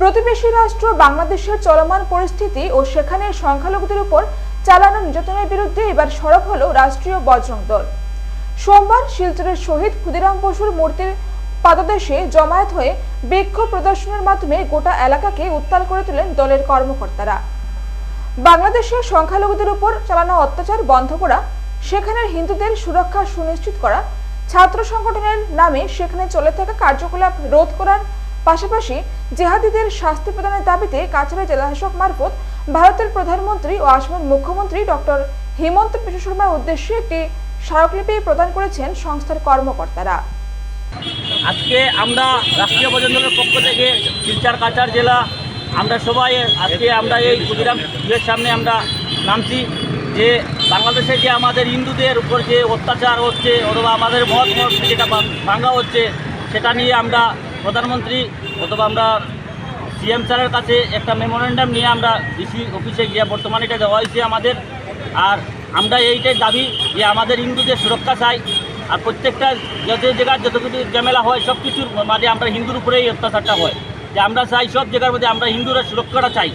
প্রতিবেশী রাষ্ট্র বাংলাদেশের চলমান পরিস্থিতি ও সেখানের সংখ্যালঘুদের উপর চালানো নির্যাতনের বিরুদ্ধে এবার সরব হল রাষ্ট্রীয় বজরং দল। সোমবার শিলচরের শহীদ ক্ষুদিরাম বসুর মূর্তির পাদদেশে জমায়েত হয়ে বিক্ষোভ প্রদর্শনের মাধ্যমে গোটা এলাকাকে উত্তাল করে তোলেন দলের কর্মকর্তারা। বাংলাদেশের সংখ্যালঘুদের উপর চালানো অত্যাচার বন্ধ করা, সেখানের হিন্দুদের সুরক্ষা সুনিশ্চিত করা, ছাত্র সংগঠনের নামে সেখানে চলে থাকা কার্যকলাপ রোধ করার পাশাপাশি জেহাদিদের শাস্তি প্রদানের দাবিতে কাছাড়া জেলাশাসক মারফত ভারতের প্রধানমন্ত্রী ও আসামের মুখ্যমন্ত্রী ডক্টর হেমন্ত বিশ্ব শর্মার উদ্দেশ্যে একটি স্মারকলিপি প্রদান করেছেন সংস্থার কর্মকর্তারা। আজকে আমরা রাষ্ট্রীয় বজেন্দ্রের পক্ষ থেকে শিলচার কাছার জেলা আমরা সবাই আজকে আমরা এই ক্ষুদিরাম এর সামনে আমরা নামছি যে বাংলাদেশে যে আমাদের হিন্দুদের উপর যে অত্যাচার হচ্ছে অথবা আমাদের মত মত যেটা ভাঙ- ভাঙা হচ্ছে, সেটা নিয়ে আমরা প্রধানমন্ত্রী অথবা আমরা সিএম স্যারের কাছে একটা মেমোরেন্ডাম নিয়ে আমরা ডিসি অফিসে গিয়ে বর্তমানে এটা দেওয়া হয়েছে আমাদের। আর আমরা এইটাই দাবি যে আমাদের হিন্দুদের সুরক্ষা চাই। আর প্রত্যেকটা যত জায়গার যত কিছু ঝামেলা হয় সব কিছুর মানে আমরা হিন্দুর উপরেই অত্যাচারটা হয়। যে আমরা চাই সব জায়গার মধ্যে আমরা হিন্দুরা সুরক্ষাটা চাই।